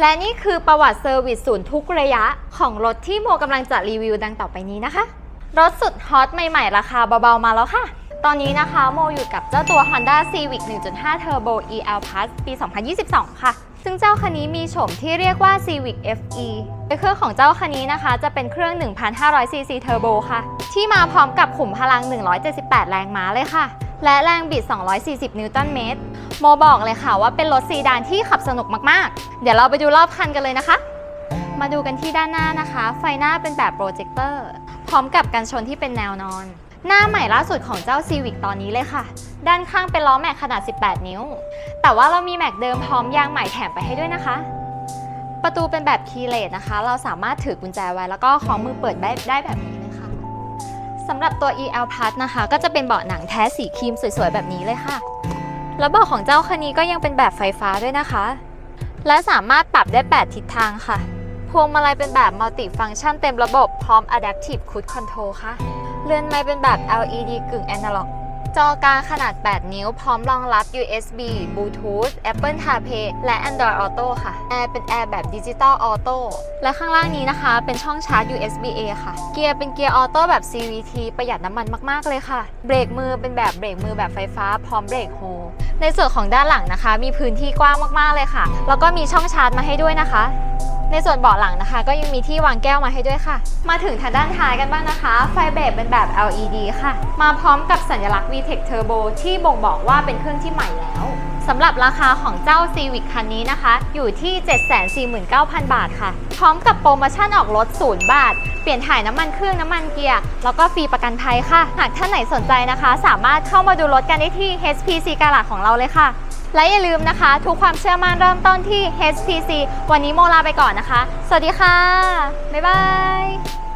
และนี่คือประวัติเซอร์วิสศูนย์ทุกระยะของรถที่โมกำลังจะรีวิวดังต่อไปนี้นะคะ รถสุดฮอตใหม่ๆ ราคาเบาๆ มาแล้วค่ะ ตอนนี้นะคะโมอยู่กับเจ้าตัว Honda Civic 1.5 Turbo EL Plus ปี 2022 ค่ะ ซึ่งเจ้าคันนี้มีโฉมที่เรียกว่า Civic FE เครื่องของเจ้าคันนี้นะคะ จะเป็นเครื่อง 1,500cc Turbo ค่ะ ที่มาพร้อมกับขุมพลัง 178 แรงม้าเลยค่ะ และแรงบิด 240 นิวตันเมตร โมบอกเลยค่ะว่าเป็นรถซีดานที่ขับสนุกมาก ๆ เดี๋ยวเราไปดูรอบคันกันเลยนะคะ มาดูกันที่ด้านหน้านะคะ ไฟหน้าเป็นแบบโปรเจคเตอร์ พร้อมกับกันชนที่เป็นแนวนอน หน้าใหม่ล่าสุดของเจ้า Civic ตอนนี้เลยค่ะ ด้านข้างเป็นล้อแม็กขนาด 18 นิ้ว แต่ว่าเรามีแม็กเดิมพร้อมยางใหม่แถมไปให้ด้วยนะคะ ประตูเป็นแบบคีย์เลสนะคะ เราสามารถถือกุญแจไว้แล้วก็ของมือเปิดได้แบบนี้ สำหรับตัว EL Plus นะคะ ก็จะเป็นเบาะหนังแท้สีครีมสวยๆ แบบนี้เลยค่ะ แล้วเบาะของเจ้าคันนี้ก็ยังเป็นแบบไฟฟ้าด้วยนะคะ และสามารถปรับได้ 8 ทิศทางค่ะ พวงมาลัยเป็นแบบมัลติฟัง c t ชันเต็มระบบพร้อม Adaptive Cruise Control ค่ะ เรือนไม้เป็นแบบ LED กึ่ง Analog จอกลางขนาด 8 นิ้ว พร้อมรองรับ USB Bluetooth Apple CarPlay และ Android Auto ค่ะ แอร์เป็นแอร์แบบ Digital Auto และข้างล่างนี้นะคะ เป็นช่องชาร์จ USB A ค่ะ เกียร์เป็นเกียร์ออโต้แบบ CVT ประหยัดน้ำมันมาก ๆ เลยค่ะ เบรกมือเป็นแบบเบรกมือแบบไฟฟ้า พร้อมเบรกโฮ ในส่วนของด้านหลังนะคะ มีพื้นที่กว้างมาก ๆ เลยค่ะ แล้วก็มีช่องชาร์จมาให้ด้วยนะคะ ในส่วนเบาะหลังนะคะ ก็ยังมีที่วางแก้วมาให้ด้วยค่ะ มาถึงทางด้านท้ายกันบ้างนะคะ ไฟเบรกเป็นแบบ LED ค่ะ มาพร้อมกับสัญลักษณ์ VTEC Turbo ที่บ่งบอกว่าเป็นเครื่องที่ใหม่แล้ว สำหรับราคาของเจ้า Civic คันนี้นะคะ อยู่ที่ 749,000 บาทค่ะ พร้อมกับโปรโมชั่นออกรถ 0 บาท เปลี่ยนถ่ายน้ำมันเครื่องน้ำมันเกียร์ แล้วก็ฟรีประกันภัยค่ะ หากท่านไหนสนใจนะคะ สามารถเข้ามาดูรถกันได้ที่ HPC กาลาของเราเลยค่ะ และอย่าลืมนะคะ ทุกความเชื่อมั่นเริ่มต้นที่ HPC วันนี้โมลาไปก่อนนะคะ สวัสดีค่ะ บ๊ายบาย